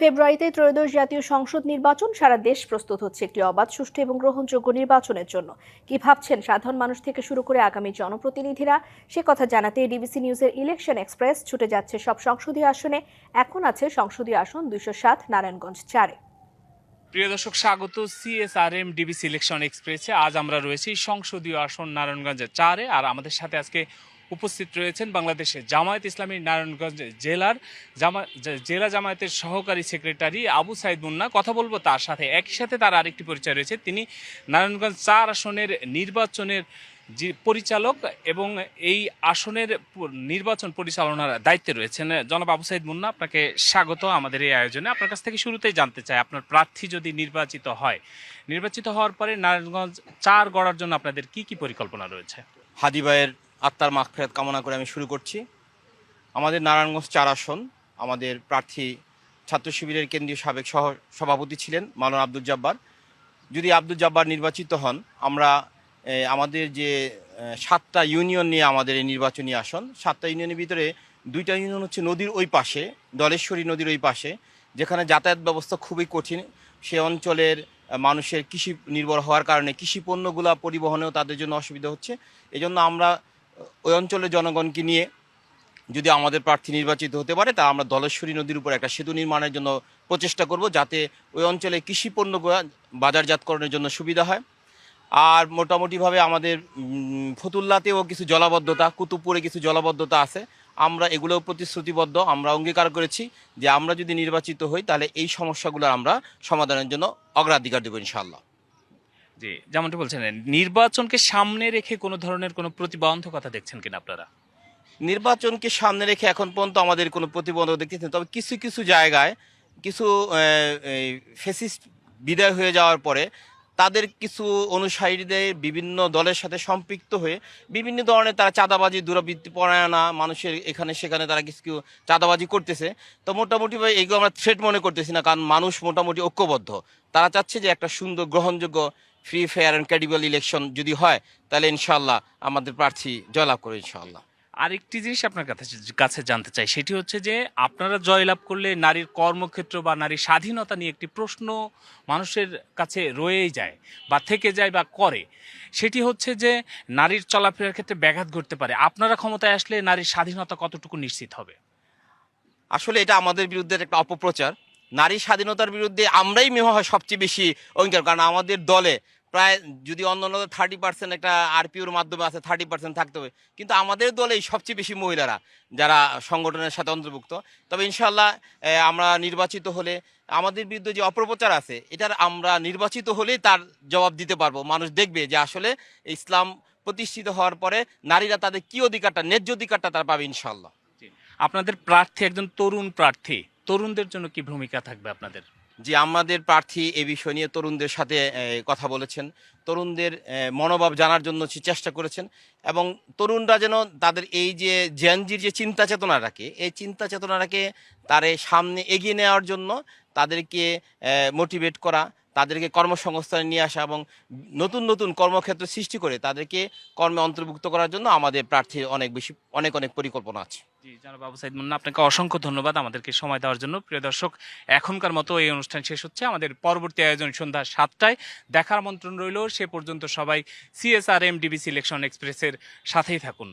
ফেব্রুয়ারিতে ত্রয়োদশ জাতীয় সংসদ নির্বাচন, সারা দেশ প্রস্তুত হচ্ছে একটি অবাধ, সুষ্ঠু এবং গ্রহণযোগ্য নির্বাচনের জন্য। কি ভাবছেন সাধারণ মানুষ থেকে শুরু করে আগামী জনপ্রতিনিধিরা? সে কথা জানাতে ডিবিসি নিউজের ইলেকশন এক্সপ্রেস ছুটে যাচ্ছে সব সংসদীয় আসনে। এখন আছে সংসদীয় আসন দুইশো সাত, নারায়ণগঞ্জ চারে। প্রিয় দর্শক, স্বাগত সিএসআরএম ডিবিসি ইলেকশন এক্সপ্রেসে। আজ আমরা রয়েছি সংসদীয় আসন, নারায়ণগঞ্জের চারে। আর আমাদের সাথে আজকে উপস্থিত রয়েছেন বাংলাদেশের জামায়াত ইসলামী নারায়ণগঞ্জ জেলার জামা জেলা জামায়াতের সহকারী সেক্রেটারি আবু সাইদ মুন্না। কথা বলব তার সাথে। একই সাথে তার আরেকটি পরিচয় রয়েছে। তিনি নারায়ণগঞ্জ চার আসনের নির্বাচনের যে পরিচালক এবং এই আসনের নির্বাচন পরিচালনার দায়িত্বে রয়েছেন। জনাব আবু সাইদ মুন্না, আপনাকে স্বাগত আমাদের এই আয়োজনে। আপনার কাছ থেকে শুরুতেই জানতে চাই, আপনার প্রার্থী যদি নির্বাচিত হয়, নির্বাচিত হওয়ার পরে নারায়ণগঞ্জ চার গড়ার জন্য আপনাদের কি কি পরিকল্পনা রয়েছে? হাদি ভাইয়ের আত্মার মাগফেরাত কামনা করে আমি শুরু করছি। আমাদের নারায়ণগঞ্জ চার আসন, আমাদের প্রার্থী ছাত্র শিবিরের কেন্দ্রীয় সাবেক সহ সভাপতি ছিলেন মাওলানা আব্দুল জব্বার। যদি আব্দুল জব্বার নির্বাচিত হন, আমরা আমাদের যে সাতটা ইউনিয়ন নিয়ে আমাদের এই নির্বাচনী আসন, সাতটা ইউনিয়নের ভিতরে দুইটা ইউনিয়ন হচ্ছে নদীর ওই পাশে, দলেশ্বরী নদীর ওই পাশে, যেখানে যাতায়াত ব্যবস্থা খুবই কঠিন। সে অঞ্চলের মানুষের কৃষি নির্ভর হওয়ার কারণে কৃষি পণ্যগুলা পরিবহনেও তাদের জন্য অসুবিধা হচ্ছে। এজন্য আমরা ওই অঞ্চলের জনগণকে নিয়ে যদি আমাদের প্রার্থী নির্বাচিত হতে পারে, তা আমরা দলেশ্বরী নদীর উপর একটা সেতু নির্মাণের জন্য প্রচেষ্টা করব যাতে ওই অঞ্চলে কৃষি পণ্যগুলো বাজারজাতকরণের জন্য সুবিধা হয়। আর মোটামুটিভাবে আমাদের ফতুল্লাতেও কিছু জলাবদ্ধতা, কুতুবপুরে কিছু জলাবদ্ধতা আছে। আমরা এগুলোও প্রতিশ্রুতিবদ্ধ, আমরা অঙ্গীকার করেছি যে আমরা যদি নির্বাচিত হই, তাহলে এই সমস্যাগুলো আমরা সমাধানের জন্য অগ্রাধিকার দেবো ইনশাল্লাহ জি, যেমনটি বলছেন, নির্বাচনকে সামনে রেখে কোনো ধরনের কোনো প্রতিবন্ধকতা দেখছেন কিনা আপনারা? নির্বাচনকে সামনে রেখে এখন পর্যন্ত আমাদের কোনো প্রতিবন্ধক দেখতেছি না। তবে কিছু কিছু জায়গায় কিছু ফেসিস্ট বিদায় হয়ে যাওয়ার পরে তাদের কিছু অনুসারীদের বিভিন্ন দলের সাথে সম্পৃক্ত হয়ে বিভিন্ন ধরনের তারা চাঁদাবাজি দুরাবৃত্তি পরায়ণা মানুষের এখানে, সেখানে তারা কিছু কিছু চাঁদাবাজি করতেছে। তো মোটামুটি এগুলো আমরা থ্রেট মনে করতেছি না, কারণ মানুষ মোটামুটি ঐক্যবদ্ধ। তারা চাচ্ছে যে একটা সুন্দর, গ্রহণযোগ্য free fair and credible election যদি হয় তাহলে ইনশাল্লাহ আমাদের প্রার্থী জয়লাভ করে ইনশাল্লাহ আরেকটি জিনিস আপনার কাছে কাছে জানতে চাই সেটি হচ্ছে যে আপনারা জয়লাভ করলে নারীর কর্মক্ষেত্র বা নারীর স্বাধীনতা নিয়ে একটি প্রশ্ন মানুষের কাছে রয়েই যায় বা থেকে যায় বা করে। সেটি হচ্ছে যে নারীর চলাফেরার ক্ষেত্রে ব্যাঘাত ঘটতে পারে। আপনারা ক্ষমতায় আসলে নারীর স্বাধীনতা কতটুকু নিশ্চিত হবে? আসলে এটা আমাদের বিরুদ্ধে একটা অপপ্রচার। নারী স্বাধীনতার বিরুদ্ধে আমরাই মনে হয় সবচেয়ে বেশি অঙ্গীকার কারণ আমাদের দলে প্রায় যদি অন্য অন্য থার্টি পার্সেন্ট একটা আরপিওর মাধ্যমে আছে থার্টি পার্সেন্ট থাকতে হবে। কিন্তু আমাদের দলেই সবচেয়ে বেশি মহিলারা যারা সংগঠনের সাথে অন্তর্ভুক্ত। তবে ইনশাল্লাহ আমরা নির্বাচিত হলে আমাদের বিরুদ্ধে যে অপপ্রচার আছে, এটার আমরা নির্বাচিত হলেই তার জবাব দিতে পারব। মানুষ দেখবে যে আসলে ইসলাম প্রতিষ্ঠিত হওয়ার পরে নারীরা তাদের কি অধিকারটা, ন্যায্য অধিকারটা তারা পাবে ইনশাল্লাহ আপনাদের প্রার্থী একজন তরুণ প্রার্থী, তরুণদের জন্য কি ভূমিকা থাকবে আপনাদের? যে আমাদের প্রার্থী এ বিষয় নিয়ে তরুণদের সাথে কথা বলেছেন। তরুণদের মনোভাব জানার জন্য চেষ্টা করেছেন এবং তরুণরা যেন তাদের এই যে জেনজির যে চিন্তা চেতনা রাখে এই চিন্তা চেতনাটাকে তারে সামনে এগিয়ে নেওয়ার জন্য তাদেরকে মোটিভেট করা তাদেরকে কর্মসংস্থানে নিয়ে আসা এবং নতুন নতুন কর্মক্ষেত্র সৃষ্টি করে তাদেরকে কর্মে অন্তর্ভুক্ত করার জন্য আমাদের প্রার্থীর অনেক বেশি, অনেক অনেক পরিকল্পনা আছে। আপনাকে অসংখ্য ধন্যবাদ আমাদেরকে সময় দেওয়ার জন্য। প্রিয় দর্শক, এখনকার মতো এই অনুষ্ঠান শেষ হচ্ছে। আমাদের পরবর্তী আয়োজন সন্ধ্যা সাতটায়। দেখার আমন্ত্রণ রইল, সে পর্যন্ত সবাই সিএসআর এম ডিবি সিলেকশন এক্সপ্রেসের সাথেই থাকুন।